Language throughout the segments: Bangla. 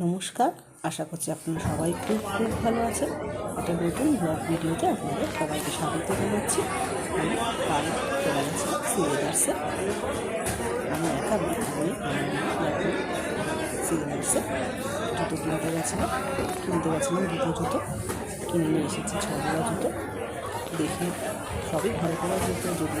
নমস্কার। আশা করছি আপনারা সবাই খুব খুব ভালো আছেন। একটা নতুন ব্লগ ভিডিওতে আপনাদের সবাইকে স্বাগত জানাচ্ছি। আমি কাল চলে গেছিলাম সিলেবাসে। আমি একা বই সিলেবাসে। জুতো কিনতে গেছিলাম কিনতে গেছিলাম দুটো জুতো। কিনে নিয়ে এসেছি ছজোড়া জুতো। দেখে, সবই ভালো করা জুতো যদি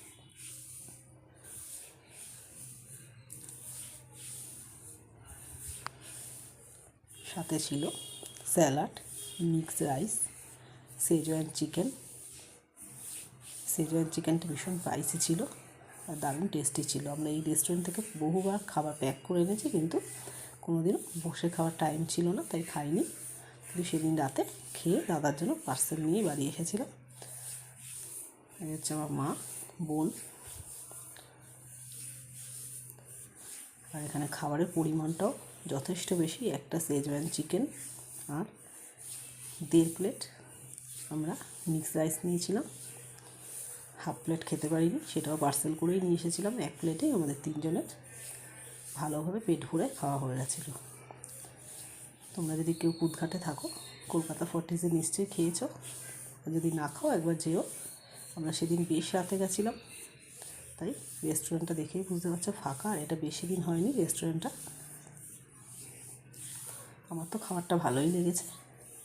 সাথে ছিল salad, mix rice Szechuan chicken Szechuan চিকেনটা ভীষণ স্পাইসি ছিল আর দারুণ টেস্টি ছিল। আমরা এই রেস্টুরেন্ট থেকে বহুবার খাবার প্যাক করে এনেছি, কিন্তু কোনোদিনও বসে খাওয়ার টাইম ছিল না, তাই খাইনি। কিন্তু সেদিন রাতে খেয়ে দাদার জন্য পার্সেল নিয়ে বাড়ি এসেছিলাম। হচ্ছে আমার মা, বোন। আর এখানে খাবারের পরিমাণটাও যথেষ্ট বেশি, একটা সেজওয়ান চিকেন আর দেড় প্লেট আমরা মিক্স রাইস নিয়েছিলাম। হাফ প্লেট খেতে পারিনি, সেটাও পার্সেল করেই নিয়ে এসেছিলাম। এক প্লেটে আমাদের তিনজনের ভালোভাবে পেট ভরে খাওয়া হয়ে গেছিল। তোমরা যদি কেউ কুদঘাটে থাকো, কলকাতা ফর্টিসে নিশ্চয়ই খেয়েছো। যদি না খাও, একবার যেও। আমরা সেদিন বেশ রাতে গেছিলাম। তাই রেস্টুরেন্টটা দেখেই বুঝতে পারছ ফাঁকা, আর এটা বেশি দিন হয়নি রেস্টুরেন্টটা আমার তো খাবারটা ভালোই লেগেছে।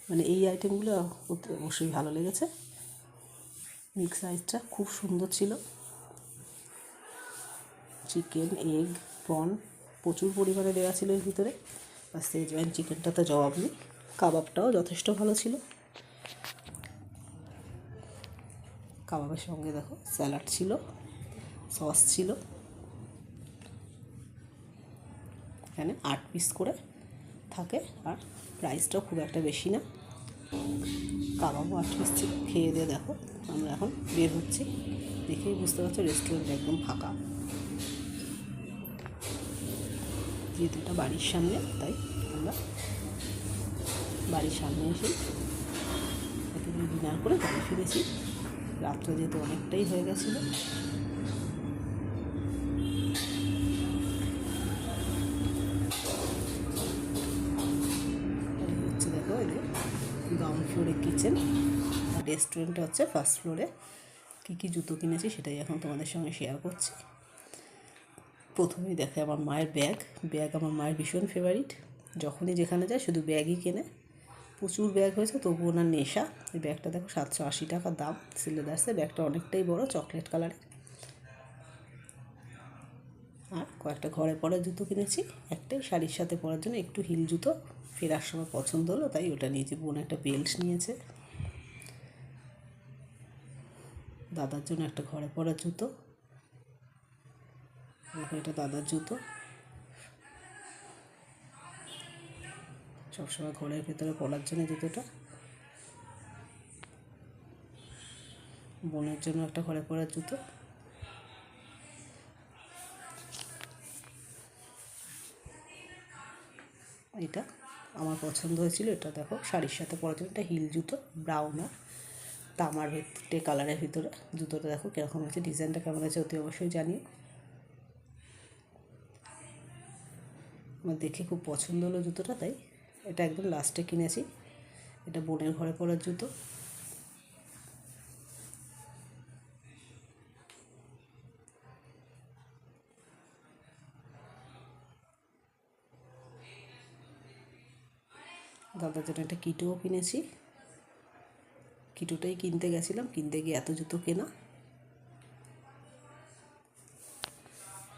মানে এই আইটেমগুলো অবশ্যই ভালো লেগেছে। মিক্স রাইসটা খুব সুন্দর ছিল। চিকেন এগ প্রন প্রচুর পরিমাণে দেওয়া ছিল এর ভিতরে। আর সেজওয়ান চিকেনটা তো জবাব নেই। কাবাবটাও যথেষ্ট ভালো ছিল। কাবাবের সঙ্গে দেখো স্যালাড ছিল, সস ছিল। এখানে আট পিস করে থাকে আর প্রাইসটাও খুব একটা বেশি না। কাবাবও আট পিস খেয়ে দিয়ে দেখো, আমরা এখন বের হচ্ছি। দেখেই বুঝতে পারছ রেস্টুরেন্ট একদম ফাঁকা। যেহেতু এটা বাড়ির সামনে, তাই আমরা বাড়ির সামনে এসে একেবারে ডিনার করে বাড়ি ফিরেছি। রাত্রে যেহেতু অনেকটাই হয়ে গেছিল ফ্লোরে কিচেন আর রেস্টুরেন্টটা হচ্ছে ফার্স্ট ফ্লোরে কী কী জুতো কিনেছি সেটাই এখন তোমাদের সঙ্গে শেয়ার করছি। প্রথমেই দেখে আমার মায়ের ব্যাগ ব্যাগ আমার মায়ের ভীষণ ফেভারিট যখনই যেখানে যায় শুধু ব্যাগই কেনে। প্রচুর ব্যাগ হয়েছে তবু ওনার নেশা। এই ব্যাগটা দেখো সাতশো আশি টাকা দাম সিলেদার্সে ব্যাগটা অনেকটাই বড় চকলেট কালারের আর কয়েকটা ঘরে পরার জুতো কিনেছি। একটাই শাড়ির সাথে পরার জন্য একটু হিল জুতো। ফেরার সময় পছন্দ হলো, তাই ওটা নিয়েছি বোন একটা বেল্ট নিয়েছে। দাদার জন্য একটা ঘরে পরার জুতো। এটা দাদার জুতো। সবসময় ঘরের ভেতরে পরার জন্য জুতোটা। বোনের জন্য একটা ঘরে পরার জুতো। এটা। আমার পছন্দ হয়েছিল। এটা দেখো, শাড়ির সাথে পরার জন্য এটা হিল জুতো ব্রাউন আর তামার ভিতরে কালারের ভিতরে জুতোটা দেখো কীরকম হয়েছে ডিজাইনটা কেমন আছে অতি অবশ্যই জানি আমার দেখে খুব পছন্দ হলো জুতোটা, তাই এটা একদম লাস্টে কিনেছি। এটা বোনের ঘরে পরার জুতো। দাদার জন্য একটা কিটোও কিনেছি। কিটোটাই কিনতে গেছিলাম, কিনতে গিয়ে এত জুতো কেনা।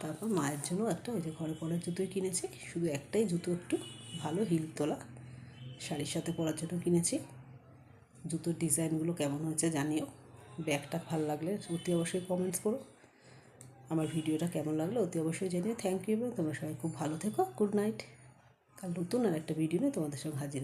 তারপর মায়ের জন্য একটা ওই যে ঘরে পরার জুতোই কিনেছি। শুধু একটাই জুতো একটু, ভালো হিল তোলা। শাড়ির সাথে পরার জন্য কিনেছি। জুতোর ডিজাইনগুলো কেমন হয়েছে জানিও। ব্যাগটা ভালো লাগলে অতি অবশ্যই কমেন্টস করো। আমার ভিডিওটা কেমন লাগল অতি অবশ্যই জানিও। থ্যাংক ইউ তোমরা সবাই খুব ভালো থেকো। গুড নাইট কাল নতুন আর একটা ভিডিও নিয়ে তোমাদের সঙ্গে হাজির